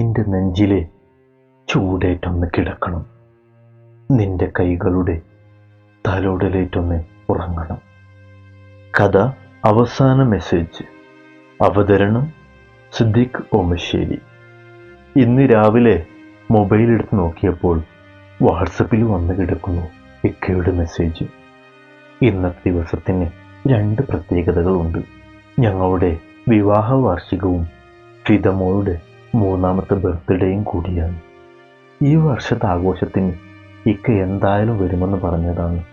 നിന്റെ നെഞ്ചിലെ ചൂടേറ്റൊന്ന് കിടക്കണം. നിന്റെ കൈകളുടെ തലോടലേറ്റൊന്ന് ഉറങ്ങണം. കഥ അവസാന മെസ്സേജ്. അവതരണം സിദ്ദിഖ് ഓമശ്ശേരി. ഇന്ന് രാവിലെ മൊബൈൽ എടുത്ത് നോക്കിയപ്പോൾ വാട്സപ്പിൽ വന്നു കിടക്കുന്നു ഇക്കയുടെ മെസ്സേജ്. ഇന്നത്തെ ദിവസത്തിന് രണ്ട് പ്രത്യേകതകളുണ്ട്. ഞങ്ങളുടെ വിവാഹ വാർഷികവും ഫിദമോളുടെ മൂന്നാമത്തെ ബർത്ത്ഡേയും കൂടിയാണ്. ഈ വർഷത്തെ ആഘോഷത്തിന് ഇക്ക എന്തായാലും വരുമെന്ന് പറഞ്ഞതാണ്.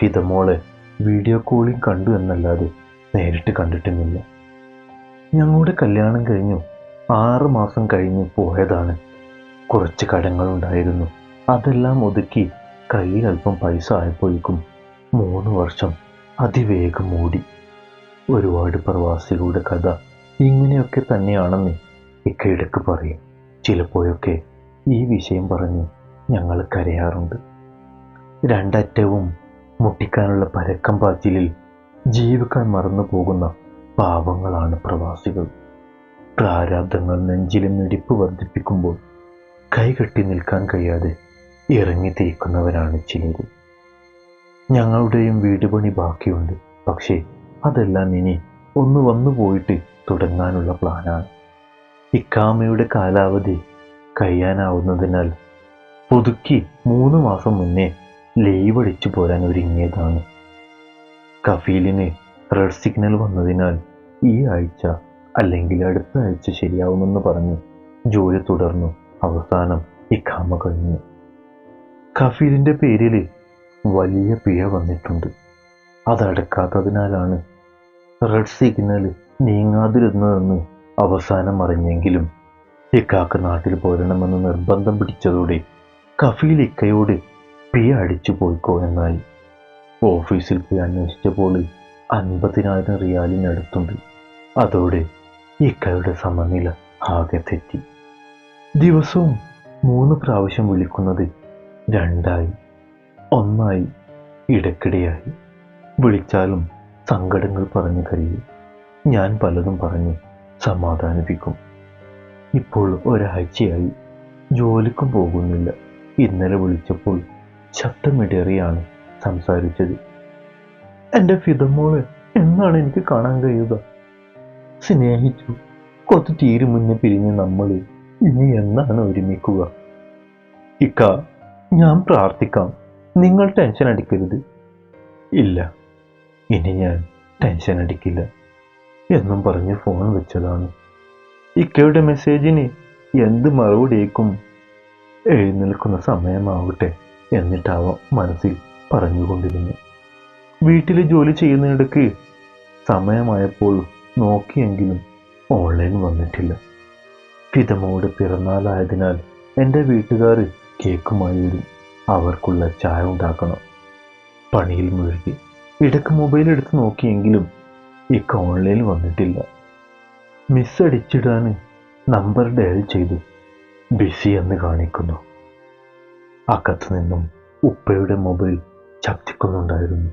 ഫിതമോളെ വീഡിയോ കോളിംഗ് കണ്ടു എന്നല്ലാതെ നേരിട്ട് കണ്ടിട്ടുമില്ല. ഞങ്ങളുടെ കല്യാണം കഴിഞ്ഞു ആറ് മാസം കഴിഞ്ഞ് പോയതാണ്. കുറച്ച് കടങ്ങളുണ്ടായിരുന്നു അതെല്ലാം ഒതുക്കി കയ്യിൽ അല്പം പൈസ ആയപ്പോഴേക്കും മൂന്ന് വർഷം അതിവേഗം ഓടി. ഒരുപാട് പ്രവാസികളുടെ കഥ ഇങ്ങനെയൊക്കെ തന്നെയാണെന്ന് ഇക്കയിടക്ക് പറയും. ചിലപ്പോഴൊക്കെ ഈ വിഷയം പറഞ്ഞ് ഞങ്ങൾ കരയാറുണ്ട്. രണ്ടറ്റവും മുട്ടിക്കാനുള്ള പരക്കം പാച്ചിലിൽ ജീവിക്കാൻ മറന്നു പോകുന്ന പാവങ്ങളാണ് പ്രവാസികൾ. പ്രാരാബ്ദങ്ങൾ നെഞ്ചിലും ഇടിപ്പ് വർദ്ധിപ്പിക്കുമ്പോൾ കൈകെട്ടി നിൽക്കാൻ കഴിയാതെ ഇറങ്ങി തേക്കുന്നവരാണ് ചിലർ ഞങ്ങളുടെയും വീട് പണി ബാക്കിയുണ്ട്. പക്ഷേ അതെല്ലാം ഇനി ഒന്ന് വന്നു പോയിട്ട് തുടങ്ങാനുള്ള പ്ലാനാണ്. ഇക്കാമയുടെ കാലാവധി കഴിയാനാവുന്നതിനാൽ പുതുക്കി മൂന്ന് മാസം മുന്നേ ലീവ് അടിച്ചു പോരാൻ ഒരുങ്ങിയതാണ്. കഫീലിന് റെഡ് സിഗ്നൽ വന്നതിനാൽ ഈ ആഴ്ച അല്ലെങ്കിൽ അടുത്ത ആഴ്ച ശരിയാവുമെന്ന് പറഞ്ഞ് ജോലി തുടർന്നു. അവസാനം ഇക്കാമ കഴിഞ്ഞു. കഫീലിന്റെ പേരിൽ വലിയ പിഴ വന്നിട്ടുണ്ട്. അതടക്കാത്തതിനാലാണ് റെഡ് സിഗ്നൽ നീങ്ങാതിരുന്നതെന്ന് അവസാനം അറിഞ്ഞെങ്കിലും ഇക്കാക്ക് നാട്ടിൽ പോരണമെന്ന് നിർബന്ധം പിടിച്ചതോടെ കഫീൽ ഇക്കയോട് പി അടിച്ചു പോയിക്കോ എന്നായി. ഓഫീസിൽ പോയി അന്വേഷിച്ചപ്പോൾ അൻപതിനായിരം റിയാലിനടുത്തുണ്ട്. അതോടെ ഇക്കയുടെ സമനില ആകെ തെറ്റി. ദിവസവും മൂന്ന് പ്രാവശ്യം വിളിക്കുന്നത് രണ്ടായി. ഒന്നായി ഇടയ്ക്കിടെയായി. വിളിച്ചാലും സങ്കടങ്ങൾ പറഞ്ഞു കഴിയും. ഞാൻ പലതും പറഞ്ഞ്. സമാധാനിപ്പിക്കും. ഇപ്പോൾ ഒരാഴ്ചയായി ജോലിക്കും പോകുന്നില്ല. ഇന്നലെ വിളിച്ചപ്പോൾ ശബ്ദമിടേറിയാണ് സംസാരിച്ചത്. എന്റെ ഫിതമോൾ എന്നാണ് എനിക്ക് കാണാൻ കഴിയുക? സ്നേഹിച്ചു. കൊത്തു തീരു മുന്നേ പിരിഞ്ഞ് നമ്മൾ ഇനി എന്നാണ് ഒരുമിക്കുക? ഇക്ക ഞാൻ പ്രാർത്ഥിക്കാം. നിങ്ങൾ ടെൻഷൻ അടിക്കരുത്. ഇല്ല ഇനി ഞാൻ ടെൻഷൻ അടിക്കില്ല. എന്നും പറഞ്ഞ് ഫോൺ വെച്ചതാണ്. ഇക്കയുടെ മെസ്സേജിന് എന്ത് മറുപടിയേക്കും? എഴുന്നേൽക്കുന്ന സമയമാവട്ടെ എന്നിട്ടാവാം മനസ്സിൽ പറഞ്ഞുകൊണ്ടിരുന്നു വീട്ടിൽ ജോലി ചെയ്യുന്നിടക്ക് സമയമായപ്പോൾ നോക്കിയെങ്കിലും ഓൺലൈൻ വന്നിട്ടില്ല. പിതമോട് പിറന്നാളായതിനാൽ എന്റെ വീട്ടുകാർ കേക്കുമായി വരും അവർക്കുള്ള ചായ ഉണ്ടാക്കണം. പണിയിൽ മുഴുകി. ഇടയ്ക്ക് മൊബൈൽ എടുത്ത് നോക്കിയെങ്കിലും ഇക്ക കോളിൽ വന്നിട്ടില്ല. മിസ് അടിച്ചിടാൻ നമ്പർ ഡയൽ ചെയ്തു ബിസി എന്ന് കാണിക്കുന്നു. അക്കത്ത് നിന്നും ഉപ്പയുടെ മൊബൈൽ ശബ്ദിക്കുന്നുണ്ടായിരുന്നു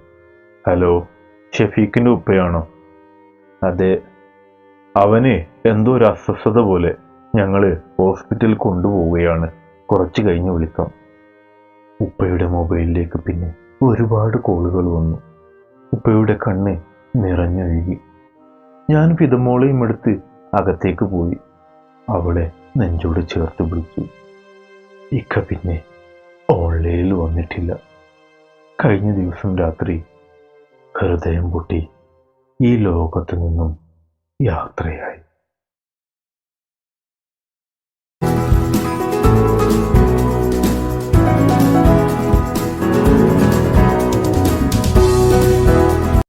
ഹലോ ഷഫീഖിന്റെ ഉപ്പയാണോ? അതെ അവന് എന്തോ ഒരു അസ്വസ്ഥത പോലെ ഞങ്ങൾ ഹോസ്പിറ്റലിൽ കൊണ്ടുപോവുകയാണ്. കുറച്ച് കഴിഞ്ഞ് വിളിക്കാം. ഉപ്പയുടെ മൊബൈലിലേക്ക് പിന്നെ ഒരുപാട് കോളുകൾ വന്നു. ഉപ്പയുടെ കണ്ണ് നിറഞ്ഞൊഴുകി ഞാൻ പിതമോളെയും എടുത്ത് അകത്തേക്ക് പോയി. അവളെ നെഞ്ചോട് ചേർത്ത് പിടിച്ചു. ഇക്ക പിന്നെ ഓൺലൈനിൽ വന്നിട്ടില്ല. കഴിഞ്ഞ ദിവസം രാത്രി ഹൃദയം പൊട്ടി ഈ ലോകത്തു നിന്നും യാത്രയായി.